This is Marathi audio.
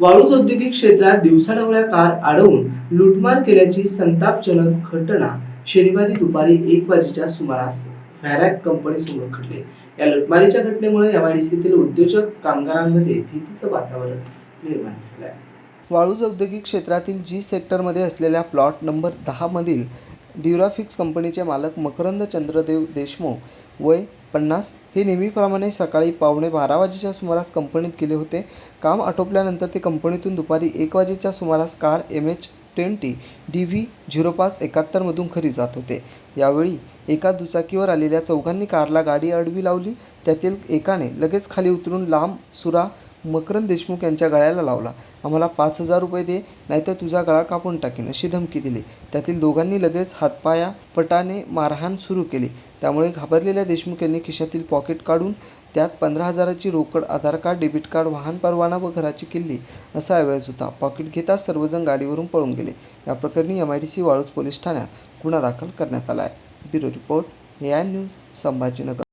वाळूज औद्योगिक क्षेत्रात दिवसाढवळ्या कार अडवून लुटमार केल्याची संतापजनक घटना शनिवारी दुपारी एक वाजेच्या सुमारास व्हॅरॅक कंपनीसमोर घडली. या लुटमारीच्या घटनेमुळे एमआयडीसीतील उद्योजक कामगारांमध्ये भीतीचं वातावरण निर्माण झालं आहे वाळूज औद्योगिक क्षेत्रातील जी सेक्टरमध्ये असलेल्या प्लॉट नंबर दहामधील ड्युराफिक्स कंपनीचे मालक मकरंद चंद्रदेव देशमुख वय पन्नास हे नेहमीप्रमाणे सकाळी पावणे बारा वाजेच्या सुमारास कंपनीत गेले होते. काम आटोपल्यानंतर ते कंपनीतून दुपारी एक वाजेच्या सुमारास car M H twenty D V zero पाच एकाहत्तरमधून घरी जात होते. यावेळी एका दुचाकीवर आलेल्या चौघांनी कारला गाडी अडवी लावली. त्यातील एकाने लगेच खाली उतरून लांब सुरा मकरंद देशमुख यांच्या गळ्याला लावला. आम्हाला पाच हजार रुपये दे नाहीतर तुझा गळा कापून टाकेन अशी धमकी दिली. त्यातील दोघांनी लगेच हातपाया पटाने मारहाण सुरू केली. त्यामुळे घाबरलेल्या देशमुख यांनी खिशातील पॉकेट काढून त्यात पंधरा हजाराची रोकड आधार कार्ड डेबिट कार्ड वाहन परवाना व घराची किल्ली असा ऐवज होता. पॉकेट घेताच सर्वजण गाडीवरून पळून गेले. या प्रकरणी M I D C Waluj police ठाण्यात गुन्हा दाखल करण्यात आला आहे. Bureau report A I news Sambhajinagar.